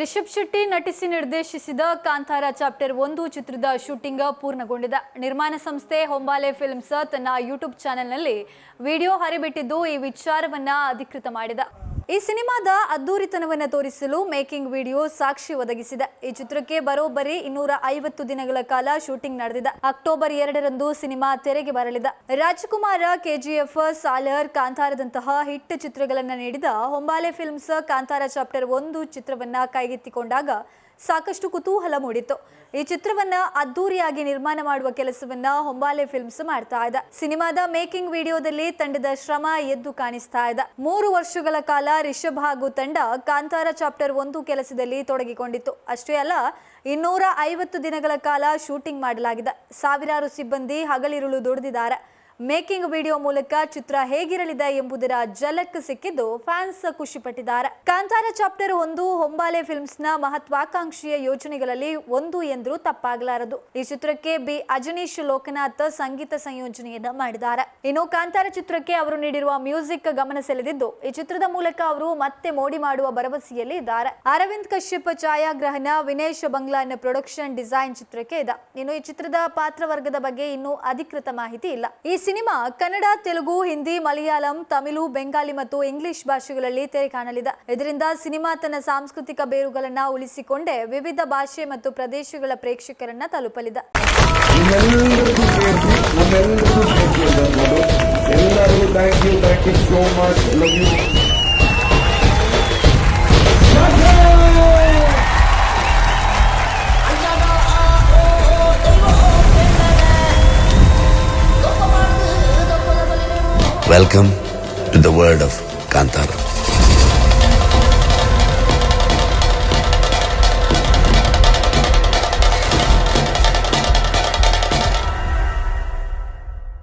ರಿಷಬ್ ಶೆಟ್ಟಿ ನಟಿಸಿ ನಿರ್ದೇಶಿಸಿದ ಕಾಂತಾರ ಚಾಪ್ಟರ್ ಒಂದು ಚಿತ್ರದ ಶೂಟಿಂಗ್ ಪೂರ್ಣಗೊಂಡಿದೆ. ನಿರ್ಮಾಣ ಸಂಸ್ಥೆ ಹೊಂಬಾಲೆ ಫಿಲ್ಮ್ಸ್ ತನ್ನ ಯೂಟ್ಯೂಬ್ ಚಾನೆಲ್ನಲ್ಲಿ ವಿಡಿಯೋ ಹರಿಬಿಟ್ಟಿದ್ದು ಈ ವಿಚಾರವನ್ನ ಅಧಿಕೃತ ಮಾಡಿದೆ. ಈ ಸಿನಿಮಾದ ಅದ್ದೂರಿತನವನ್ನು ತೋರಿಸಲು ಮೇಕಿಂಗ್ ವಿಡಿಯೋ ಸಾಕ್ಷಿ ಒದಗಿಸಿದೆ. ಈ ಚಿತ್ರಕ್ಕೆ ಬರೋಬ್ಬರಿ ಇನ್ನೂರ ಐವತ್ತು ದಿನಗಳ ಕಾಲ ಶೂಟಿಂಗ್ ನಡೆದಿದೆ. ಅಕ್ಟೋಬರ್ ಎರಡರಂದು ಸಿನಿಮಾ ತೆರೆಗೆ ಬರಲಿದೆ ರಾಜಕುಮಾರ, ಕೆಜಿಎಫ್, ಸಾಲರ್, ಕಾಂತಾರದಂತಹ ಹಿಟ್ ಚಿತ್ರಗಳನ್ನು ನೀಡಿದ. ಹೊಂಬಾಲೆ ಫಿಲ್ಮ್ಸ್ ಕಾಂತಾರ ಚಾಪ್ಟರ್ ಒಂದು ಚಿತ್ರವನ್ನ ಕೈಗೆತ್ತಿಕೊಂಡಾಗ ಸಾಕಷ್ಟು ಕುತೂಹಲ ಮೂಡಿತ್ತು. ಈ ಚಿತ್ರವನ್ನ ಅದ್ದೂರಿಯಾಗಿ ನಿರ್ಮಾಣ ಮಾಡುವ ಕೆಲಸವನ್ನ ಹೊಂಬಾಲೆ ಫಿಲ್ಮ್ಸ್ ಮಾಡ್ತಾ ಇದೆ. ಸಿನಿಮಾದ ಮೇಕಿಂಗ್ ವಿಡಿಯೋದಲ್ಲಿ ತಂಡದ ಶ್ರಮ ಎದ್ದು ಕಾಣಿಸ್ತಾ ಇದೆ. ಮೂರು ವರ್ಷಗಳ ಕಾಲ ರಿಷಬ್ ಹಾಗೂ ತಂಡ ಕಾಂತಾರ ಚಾಪ್ಟರ್ ಒಂದು ಕೆಲಸದಲ್ಲಿ ತೊಡಗಿಕೊಂಡಿತ್ತು. ಅಷ್ಟೇ ಅಲ್ಲ, ಇನ್ನೂರ ಐವತ್ತು ದಿನಗಳ ಕಾಲ ಶೂಟಿಂಗ್ ಮಾಡಲಾಗಿದೆ. ಸಾವಿರಾರು ಸಿಬ್ಬಂದಿ ಹಗಲಿರುಳು ದುಡಿದಿದ್ದಾರೆ. ಮೇಕಿಂಗ್ ವಿಡಿಯೋ ಮೂಲಕ ಚಿತ್ರ ಹೇಗಿರಲಿದೆ ಎಂಬುದರ ಝಲಕ್ ಸಿಕ್ಕಿದ್ದು ಫ್ಯಾನ್ಸ್ ಖುಷಿಪಟ್ಟಿದ್ದಾರೆ. ಕಾಂತಾರ ಚಾಪ್ಟರ್ ಒಂದು, ಹೊಂಬಾಲೆ ಫಿಲ್ಮ್ಸ್ನ ಮಹತ್ವಾಕಾಂಕ್ಷೆಯ ಯೋಜನೆಗಳಲ್ಲಿ ಒಂದು ಎಂದರೂ ತಪ್ಪಾಗಲಾರದು. ಈ ಚಿತ್ರಕ್ಕೆ ಬಿ. ಅಜನೀಶ್ ಲೋಕನಾಥ್ ಸಂಗೀತ ಸಂಯೋಜನೆಯನ್ನ ಮಾಡಿದ್ದಾರೆ. ಇನ್ನು ಕಾಂತಾರ ಚಿತ್ರಕ್ಕೆ ಅವರು ನೀಡಿರುವ ಮ್ಯೂಸಿಕ್ ಗಮನ ಸೆಳೆದಿದ್ದು, ಈ ಚಿತ್ರದ ಮೂಲಕ ಅವರು ಮತ್ತೆ ಮೋಡಿ ಮಾಡುವ ಭರವಸೆಯಲ್ಲಿ ಇದ್ದಾರೆ. ಅರವಿಂದ್ ಕಶ್ಯಪ್ ಛಾಯಾಗ್ರಹಣ, ವಿನೇಶ್ ಬಂಗ್ಲಾನ್ ಪ್ರೊಡಕ್ಷನ್ ಡಿಸೈನ್ ಚಿತ್ರಕ್ಕೆ ಇದೆ. ಇನ್ನು ಈ ಚಿತ್ರದ ಪಾತ್ರವರ್ಗದ ಬಗ್ಗೆ ಇನ್ನೂ ಅಧಿಕೃತ ಮಾಹಿತಿ ಇಲ್ಲ. ಈ ಸಿನಿಮಾ ಕನ್ನಡ, ತೆಲುಗು, ಹಿಂದಿ, ಮಲಯಾಳಂ, ತಮಿಳು ಬೆಂಗಾಲಿ ಮತ್ತು ಇಂಗ್ಲಿಷ್ ಭಾಷೆಗಳಲ್ಲಿ ತೆರೆ ಕಾಣಲಿದೆ ಇದರಿಂದ ಸಿನಿಮಾ ತನ್ನ ಸಾಂಸ್ಕೃತಿಕ ಬೇರುಗಳನ್ನ ಉಳಿಸಿಕೊಂಡೇ ವಿವಿಧ ಭಾಷೆ ಮತ್ತು ಪ್ರದೇಶಗಳ ಪ್ರೇಕ್ಷಕರನ್ನ ತಲುಪಲಿದೆ. ಎಲ್ಲರಿಗೂ thank you so much love you Welcome to the world of Kantara.